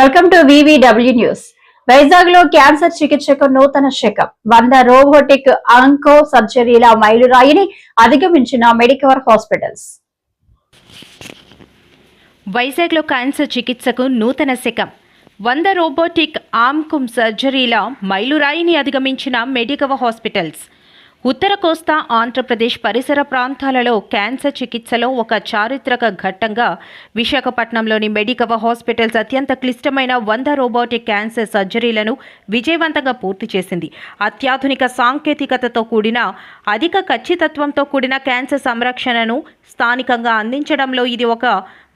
Welcome to VVW news వైజాగ్లో cancer చికిత్సకు నూతన శకం వంద రోబోటిక్ ఆంకో సర్జరీల మైలురాయిని అధిగమించిన మెడికవర్ హాస్పిటల్స్. వైజాగ్లో క్యాన్సర్ చికిత్సకు నూతన శకం వంద రోబోటిక్ ఆమ్కుమ్ సర్జరీల మైలురాయిని అధిగమించిన మెడికవ హాస్పిటల్స్. ఉత్తర కోస్తా ఆంధ్రప్రదేశ్ పరిసర ప్రాంతాలలో క్యాన్సర్ చికిత్సలో ఒక చారిత్రక ఘట్టంగా విశాఖపట్నంలోని మెడికవ హాస్పిటల్స్ అత్యంత క్లిష్టమైన వంద రోబోటిక్ క్యాన్సర్ సర్జరీలను విజయవంతంగా పూర్తి చేసింది. అత్యాధునిక సాంకేతికతతో కూడిన అధిక ఖచ్చితత్వంతో కూడిన క్యాన్సర్ సంరక్షణను స్థానికంగా అందించడంలో ఇది ఒక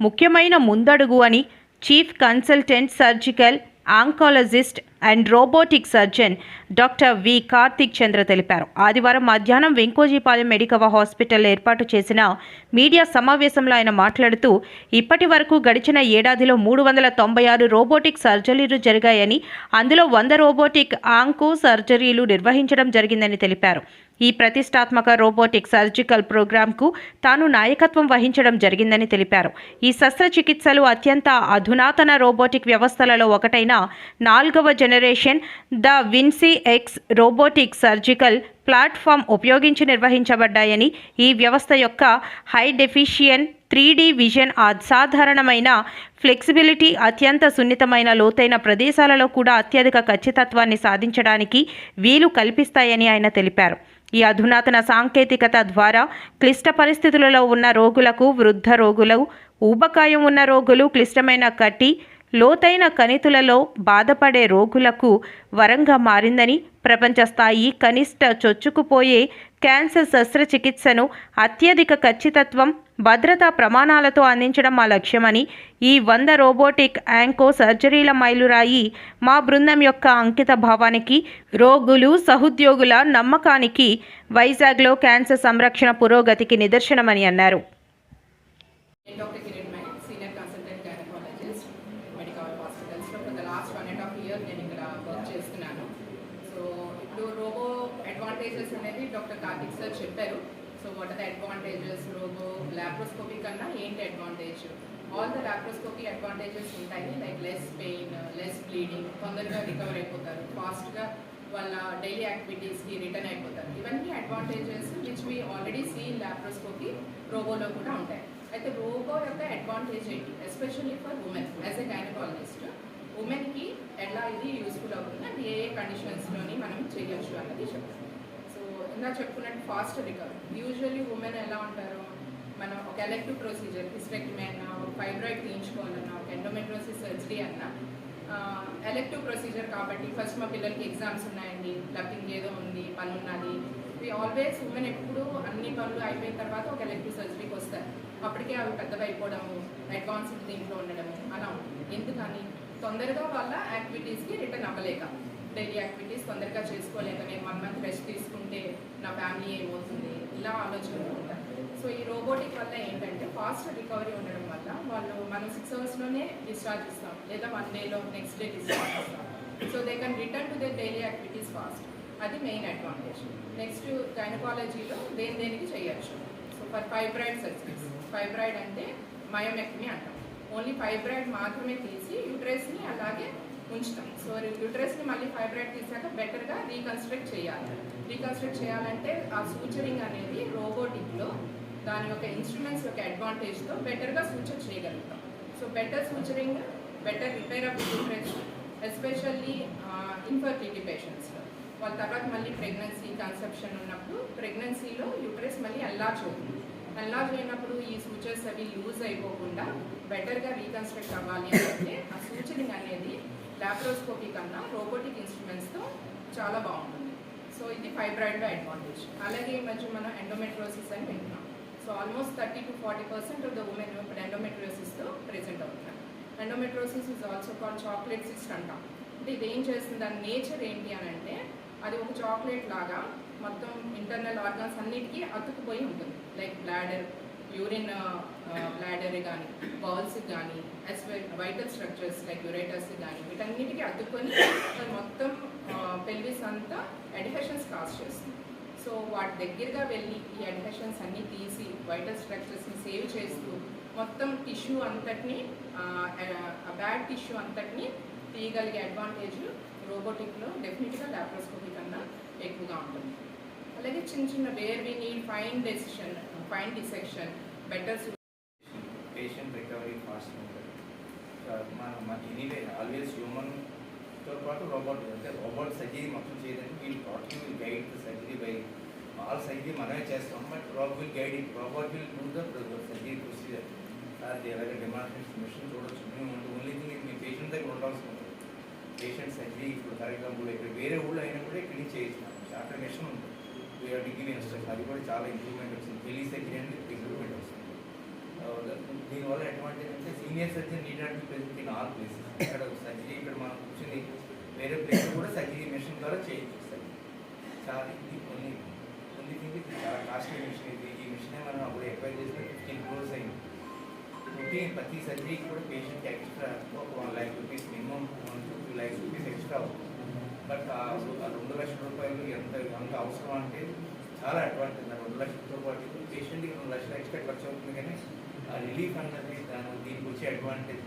ముఖ్యమైన ముందడుగు అని chief consultant surgical oncologist and robotic surgeon doctor V Karthik Chandra తెలిపారు. ఆదివారం మధ్యాహ్నం వెంకోజీపాలెం మెడికవ హాస్పిటల్ ఏర్పాటు చేసిన మీడియా సమావేశంలో ఆయన మాట్లాడుతూ ఇప్పటి వరకు గడిచిన ఏడాదిలో మూడు వందల తొంభై ఆరు రోబోటిక్ సర్జరీలు జరిగాయని అందులో వంద రోబోటిక్ ఆంకో సర్జరీలు నిర్వహించడం జరిగిందని తెలిపారు. ఈ ప్రతిష్టాత్మక రోబోటిక్ సర్జికల్ ప్రోగ్రాంకు తాను నాయకత్వం వహించడం జరిగిందని తెలిపారు. ఈ శస్త్రచికిత్సలు అత్యంత అధునాతన రోబోటిక్ వ్యవస్థలలో ఒకటైన నాలుగవ generation da Vinci X robotic surgical platform ఉపయోగించి నిర్వహించబడ్డాయని ఈ వ్యవస్థ యొక్క high definition three D vision అసాధారణమైన ఫ్లెక్సిబిలిటీ అత్యంత సున్నితమైన లోతైన ప్రదేశాలలో కూడా అత్యధిక ఖచ్చితత్వాన్ని సాధించడానికి వీలు కల్పిస్తాయని ఆయన తెలిపారు. ఈ అధునాతన సాంకేతికత ద్వారా క్లిష్ట పరిస్థితులలో ఉన్న రోగులకు వృద్ధ రోగులు ఊబకాయం ఉన్న రోగులు క్లిష్టమైన కట్టి లోతైన కణితులలో బాధపడే రోగులకు వరంగా మారిందని ప్రపంచ స్థాయి కనిష్ట చొచ్చుకుపోయే క్యాన్సర్ శస్త్రచికిత్సను అత్యధిక ఖచ్చితత్వం భద్రతా ప్రమాణాలతో అందించడం మా లక్ష్యమని ఈ వంద రోబోటిక్ యాంకో సర్జరీల మైలురాయి మా బృందం యొక్క అంకిత భావానికి రోగులు సహోద్యోగుల నమ్మకానికి వైజాగ్లో క్యాన్సర్ సంరక్షణ పురోగతికి నిదర్శనమని అన్నారు నేను doctor Kiran my senior consultant gynaecologist medical హాస్పిటల్స్లో for the last one and half year నేను ఇక్కడ వర్క్ చేస్తున్నాను సో ఇప్పుడు రోబో అడ్వాంటేజెస్ అనేది డాక్టర్ కార్తిక్ సార్ చెప్పారు. So what are the advantages robo laparoscopy కన్నా ఏంటి advantage all the laparoscopy advantages ఉంటాయి. Like less pain less bleeding తొందరగా రికవర్ అయిపోతారు. ఫాస్ట్గా వాళ్ళ డైలీ యాక్టివిటీస్కి రిటర్న్ అయిపోతారు. ఇవన్నీ advantages which we already see laparoscopy రోబోలో కూడా ఉంటాయి. అయితే రోబో యొక్క అడ్వాంటేజ్ ఏంటి? Especially for women as a gynaecologist ఉమెన్కి ఎలా ఇది యూస్ఫుల్ అవుతుంది అండ్ ఏ ఏ కండిషన్స్లోని మనం చేయొచ్చు అన్నది చెప్తాం ఇందా చెప్పుకున్నట్టు ఫాస్ట్ రికవరీ యూజువల్లీ ఉమెన్ ఎలా ఉంటారు? మనం ఒక ఎలెక్టివ్ ప్రొసీజర్ హిస్టెక్టమీ అన్నా ఒక ఫైబ్రాయిడ్ తీయించుకోవాలన్నా ఒక ఎండోమెట్రోసిస్ సర్జరీ అన్నా ఎలెక్టివ్ ప్రొసీజర్ కాబట్టి ఫస్ట్ మా పిల్లలకి ఎగ్జామ్స్ ఉన్నాయండి. లేకపోతే ఇంకేదో ఉంది పని ఉన్నది. వి ఆల్వేస్ ఉమెన్ ఎప్పుడు అన్ని పనులు అయిపోయిన తర్వాత ఒక ఎలెక్టివ్ సర్జరీకి వస్తారు. అప్పటికే అవి పెద్దవి అయిపోవడము అడ్వాన్స్డ్ దీంట్లో ఉండడము అలా ఉంటుంది. ఎందుకని? తొందరగా వాళ్ళ యాక్టివిటీస్కి రిటర్న్ అవ్వలేక. డైలీ యాక్టివిటీస్ తొందరగా చేసుకోలేక నేను వన్ మంత్ రెస్ట్ తీసుకుంటే నా ఫ్యామిలీ ఏమవుతుంది? ఇలా ఆలోచనలు ఉంటారు సో ఈ రోబోటిక్ వల్ల ఏంటంటే ఫాస్ట్ రికవరీ ఉండడం వల్ల వాళ్ళు మనం సిక్స్ అవర్స్లోనే డిశ్చార్జ్ ఇస్తాం. లేదా వన్ డేలో నెక్స్ట్ డే డిశ్చార్జ్ ఇస్తాం. So they can return to their daily activities fast అది మెయిన్ అడ్వాంటేజ్ నెక్స్ట్ గైనకాలజీలో దేని దేనికి చేయొచ్చు? So for fibroid surgeries fibroid అంటే మయోమెక్టమీ అంటాం. ఓన్లీ ఫైబ్రాయిడ్ మాత్రమే తీసి యూట్రస్ని అలాగే ఉంచుతాం. సో యూట్రస్ని మళ్ళీ ఫైబ్రాయిడ్ తీసాక బెటర్గా రీకన్స్ట్రక్ట్ చేయాలి. రీకన్స్ట్రక్ట్ చేయాలంటే ఆ సూచరింగ్ అనేది రోబోటిక్లో దాని యొక్క ఇన్స్ట్రుమెంట్స్ యొక్క అడ్వాంటేజ్తో బెటర్గా సూచర్ చేయగలుగుతాం. So better suturing better repair of uterus especially infertility పేషెంట్స్లో. వాళ్ళ తర్వాత మళ్ళీ ప్రెగ్నెన్సీ కన్సెప్షన్ ఉన్నప్పుడు ప్రెగ్నెన్సీలో యూట్రస్ మళ్ళీ అల్లాజ్ అవుతుంది. అల్లాజ్ అయినప్పుడు ఈ సూచర్స్ అవి లూజ్ అయిపోకుండా బెటర్గా రీకన్స్ట్రక్ట్ అవ్వాలి అంటే ఆ సూచరింగ్ అనేది ల్యాప్రోస్కోపీ కన్నా రోబోటిక్ ఇన్స్ట్రుమెంట్స్తో చాలా బాగుంటుంది. సో ఇది ఫైబ్రాయిడ్లో అడ్వాంటేజ్ అలాగే ఈ మధ్య మనం ఎండోమెట్రోసిస్ అని వింటున్నాం. So almost thirty to forty percent of the women ఇప్పుడు ఎండోమెట్రోసిస్తో ప్రెజెంట్ అవుతున్నారు. Endometriosis is also call chocolate cyst అంటాం. అంటే ఇది ఏం చేస్తుంది? దాని నేచర్ ఏంటి అని అంటే అది ఒక చాక్లెట్ లాగా మొత్తం ఇంటర్నల్ ఆర్గాన్స్ అన్నిటికీ అతుక్కుపోయి ఉంటుంది. లైక్ బ్లాడర్ యూరిన్ బ్లాడర్ కానీ బాల్స్ కానీ as vital structures like ureters కానీ వీటన్నిటికీ అతుక్కొని మొత్తం పెల్విస్ అంతా అడిహెషన్స్ కాస్ చేస్తుంది. సో వాటి దగ్గరగా వెళ్ళి ఈ అడిహెషన్స్ అన్నీ తీసి వైటల్ స్ట్రక్చర్స్ని సేవ్ చేస్తూ మొత్తం టిష్యూ అంతటిని బ్యాడ్ టిష్యూ అంతటిని తీయగలిగే అడ్వాంటేజ్ రోబోటిక్లో డెఫినెట్గా లాప్రోస్కోపీ కన్నా ఎక్కువగా ఉంటుంది. అలాగే చిన్న చిన్న where we need fine decision fine dissection better patient recovery fast ఉంటుంది మనం ఎనీవే ఆల్వేస్ హ్యూమన్తో పాటు రోబోట్ అంటే రోబోట్ సర్జరీ మొత్తం చేయడానికి we'll product will guide the surgery by all surgery మనమే చేస్తాం but robot will guide it robot will do the surgery procedure అది అలాగే డెమాన్స్ట్రేషన్ మిషన్ చూడొచ్చు మేము ఓన్లీ థింగ్ మీ పేషెంట్ దగ్గర ఉండాల్సి ఉంటుంది పేషెంట్ సర్జరీ ఇప్పుడు ఫర్ ఎగ్జాంపుల్ ఇక్కడ వేరే ఊళ్ళో అయినా కూడా ఇక్కడ నుంచి చేయించినాం అక్కడ మిషన్ ఉంది వీఆర్ డిగ్రీ ఇన్స్ట్రక్షన్ అది కూడా చాలా ఇంప్రూవ్మెంట్ వస్తుంది టెలీ సర్జరీ అనేది ఇంప్రూవ్మెంట్ వస్తుంది దీనివల్ల అడ్వాంటేజ్ అంటే senior surgeon need not present in all places ఇక్కడ సర్జరీ ఇక్కడ మనం కూర్చొని వేరే ప్లేస్ కూడా సర్జరీ మెషిన్ ద్వారా చేయొచ్చు. చాలా ఇది కొన్ని కొన్ని థింగ్ ఇది చాలా కాస్ట్లీ మిషన్ ఇది. ఈ మిషనే మనం అప్పుడు ఎక్వైర్ చేసిన ఫిఫ్టీన్ క్రోర్స్ అయింది. ఫిఫ్టీన్ ప్రతి సర్జరీకి కూడా పేషెంట్కి ఎక్స్ట్రా ఒక one lakh rupees minimum one two lakhs rupees extra అవుతుంది. బట్ ఆ రెండు లక్షల రూపాయలు ఎంత అంత అవసరం అంటే చాలా అడ్వాంటేజ్ ఆ రెండు లక్షలతో పాటు పేషెంట్కి రెండు లక్షలు ఎక్స్ట్రా ఖర్చు అవుతుంది కానీ ఆ రిలీఫ్ అన్నది దాని దీనికి వచ్చే అడ్వాంటేజ్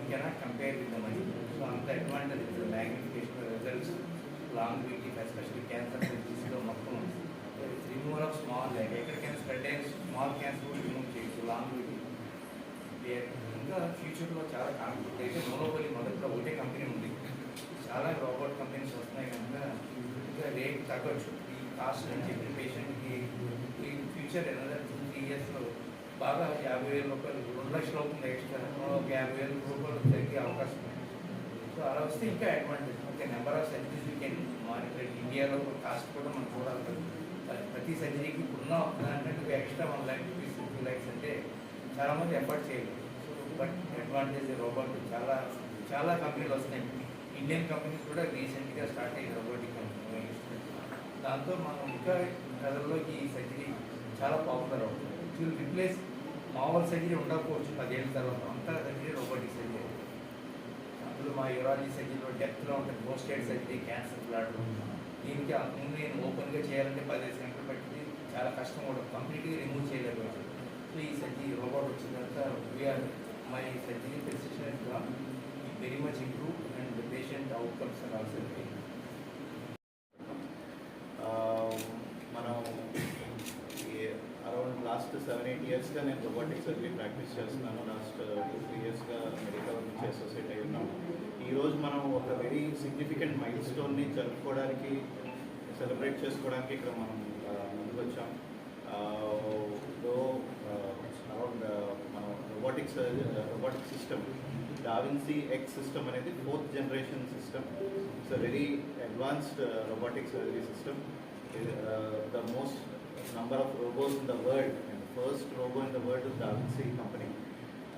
ఇంకైనా? కంపేర్ విత్ మనీ సో అంత advantage magnification results long week especially cancer సర్జరీస్లో మొత్తం రిమూవల్ ఆఫ్ స్మాల్ ల్యాక్ ఎక్కడికైనా స్ప్రెడ్ అయిన స్మాల్ క్యాన్సర్ కూడా రిమూవ్ చేయొచ్చు. లాంగ్ వీక్ ఇంకా ఫ్యూచర్లో చాలా కాన్ఫిడెంట్ అయితే మోనోపల్లి మొదట్లో ఒకటే కంపెనీ ఉంది. చాలా రోబోట్ కంపెనీస్ వస్తున్నాయి కనుక రేట్ తగ్గొచ్చు. ఈ కాస్ట్ అని చెప్పిన పేషెంట్కి ఈ ఫ్యూచర్ ఎనదర్ టూ త్రీ ఇయర్స్లో బాగా యాభై వేల రూపాయలు రెండు లక్షలు అవుతుంది ఎక్స్ట్రా ఒక యాభై వేల రూపాయలు తగ్గే అవకాశం ఉంది. సో అలా వస్తే ఇంకా advantage okay number of surgeries we can monitor ఇండియాలో కాస్ట్ కూడా మనం చూడాలి. ప్రతి- ప్రతి సర్జరీకి ఇప్పుడున్న దానికంటే extra one lakh rupees two lakhs అంటే చాలామంది ఎఫర్ట్ చేయలేదు సో బట్ అడ్వాంటేజ్ రోబోట్ చాలా చాలా కంపెనీలు వస్తున్నాయి. ఇండియన్ కంపెనీస్ కూడా రీసెంట్గా స్టార్ట్ అయ్యి రోబోటిక్ కంపెనీ దాంతో మనం ఇంకా ప్రజల్లోకి ఈ సర్జరీ చాలా పాపులర్ అవుతుంది. విల్ రిప్లేస్ మామూలు సర్జరీ ఉండకపోవచ్చు పదిహేళ్ళ తర్వాత. అంతా సర్జరీ రోబోటిక్ సర్జరీ అందులో మా యూరాలజీ సర్జరీలో డెప్త్లో ఉంటుంది. పోస్టెడ్ సర్జరీ క్యాన్సర్ బ్లడ్ దీనికి ముందు నేను ఓపెన్గా చేయాలంటే పదిహేను సెంటర్ పెట్టి చాలా కష్టం కూడా. కంప్లీట్గా రిమూవ్ చేయలేకపోవచ్చు సో ఈ సర్జరీ రోబోట్ వచ్చిన తర్వాత we're my surgery precision very much improve outcomes also మనం అరౌండ్ లాస్ట్ సెవెన్ ఎయిట్ ఇయర్స్గా నేను రోబోటిక్ సర్జరీ ప్రాక్టీస్ చేస్తున్నాను లాస్ట్ టూ త్రీ ఇయర్స్గా మెడికల్ నుంచి అసోసియేట్ అయి ఉన్నాం ఈరోజు మనం ఒక వెరీ సిగ్నిఫికెంట్ మైల్ స్టోన్ని జరుపుకోవడానికి సెలబ్రేట్ చేసుకోవడానికి ఇక్కడ మనం ముందుకు వచ్చాం అరౌండ్ మనం robotic robotic system DaVinci X system అనేది fourth generation system it's a very advanced robotic surgery system the most number of robots in the world and the first robo in the world is Davinci company,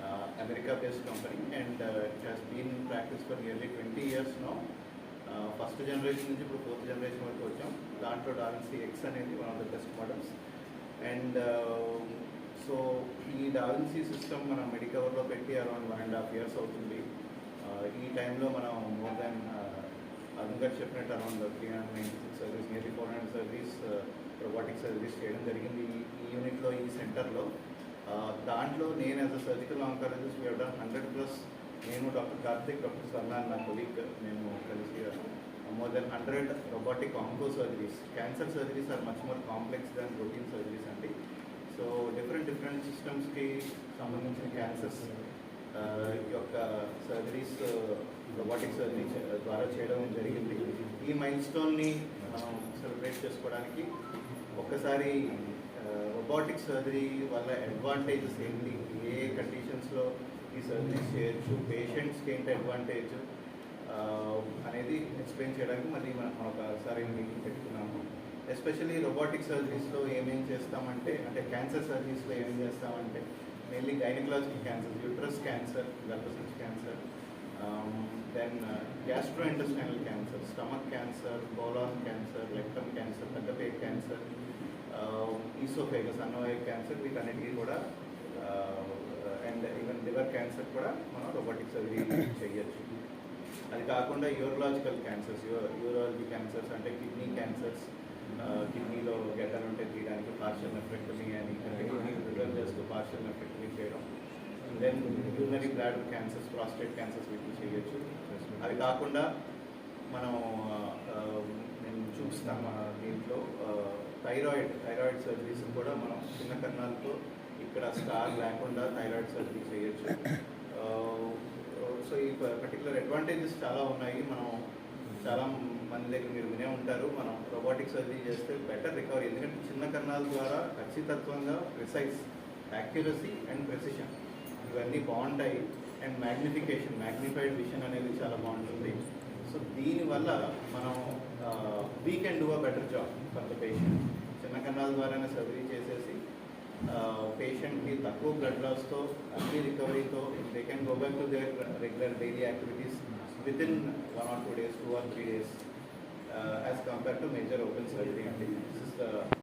uh, America-based company, and uh, it has been in practice for nearly 20 years now. First generation నుంచి ఇప్పుడు fourth generation వరకు వచ్చాం దాంట్లో DaVinci X అనేది one of the best models and so ఈ da Vinci system మనం మెడికవర్లో పెట్టి around one and half years అవుతుంది. ఈ టైంలో మనం మోర్ దాన్ అరుణ్ గారు చెప్పినట్టు around three hundred ninety six service nearly four hundred service robotic service చేయడం జరిగింది ఈ యూనిట్లో ఈ సెంటర్లో దాంట్లో నేను as a surgical oncologist we done hundred plus నేను డాక్టర్ కార్తిక్ డాక్టర్ సర్నా నా కొలీగ్ మేము కలిసి more than hundred robotic onco surgeries cancer surgeries are much more complex than routine surgeries అండి. సో డిఫరెంట్ డిఫరెంట్ సిస్టమ్స్కి సంబంధించిన క్యాన్సర్స్ యొక్క సర్జరీస్ రోబోటిక్ సర్జరీ ద్వారా చేయడం జరిగింది. ఈ మైల్ స్టోన్ని మనం సెలబ్రేట్ చేసుకోవడానికి ఒక్కసారి రోబోటిక్ సర్జరీ వల్ల అడ్వాంటేజెస్ ఏంటి? ఏ కండిషన్స్లో ఈ సర్జరీస్ చేయొచ్చు? పేషెంట్స్కి ఏంటి అడ్వాంటేజ్ అనేది ఎక్స్ప్లెయిన్ చేయడానికి మళ్ళీ మనం ఒకసారి మీటింగ్ పెట్టుకున్నాము. ఎస్పెషల్లీ రోబోటిక్ సర్జరీస్లో ఏమేం చేస్తామంటే అంటే క్యాన్సర్ సర్జరీస్లో ఏమేం చేస్తామంటే mainly gynaecological cancer uterus cancer గర్భసంచ cancer then gastro intestinal cancer stomach cancer colon cancer rectum cancer పెద్దపేట్ cancer oesophagus అన్నవయ క్యాన్సర్ వీటన్నిటికీ కూడా అండ్ ఈవెన్ లివర్ క్యాన్సర్ కూడా మనం రోబోటిక్ సర్జరీ చేయొచ్చు. అది కాకుండా యూరలాజికల్ క్యాన్సర్స్ యూరాలజీ క్యాన్సర్స్ అంటే కిడ్నీ క్యాన్సర్స్ కిడ్నీలో గడ్డలు ఉంటే తీయడానికి పార్షల్ నెఫ్రెక్టమీ అని రిటర్న్ చేస్తూ పార్షల్ నెఫ్రెక్టమీ చేయడం. Then urinary bladder cancers prostate cancers వీటిని చేయొచ్చు. అది కాకుండా మనం మేము నేను చూపిస్తాం దీంట్లో థైరాయిడ్ థైరాయిడ్ సర్జరీస్ కూడా మనం చిన్న కన్నాలతో ఇక్కడ స్టార్ లేకుండా థైరాయిడ్ సర్జరీ చేయొచ్చు. సో ఈ పర్టికులర్ అడ్వాంటేజెస్ చాలా ఉన్నాయి. మనం చాలా మంది దగ్గర మీరు వినే ఉంటారు. మనం రోబోటిక్ సర్జరీ చేస్తే బెటర్ రికవరీ ఎందుకంటే చిన్న కన్నాల ద్వారా ఖచ్చితత్వంగా ప్రిసైజ్ యాక్యురసీ అండ్ ప్రెసిషన్ ఇవన్నీ బాగుంటాయి. అండ్ మ్యాగ్నిఫికేషన్ మ్యాగ్నిఫైడ్ విషన్ అనేది చాలా బాగుంటుంది. సో దీనివల్ల మనం we can do a better job for the patient చిన్న కన్నాల ద్వారానే సర్జరీ చేసేసి పేషెంట్కి తక్కువ బ్లడ్ లాస్తో అన్ని రికవరీతో they can go back to their regular daily activities within one or two days, two or three days, uh, as compared to major open surgery. This is the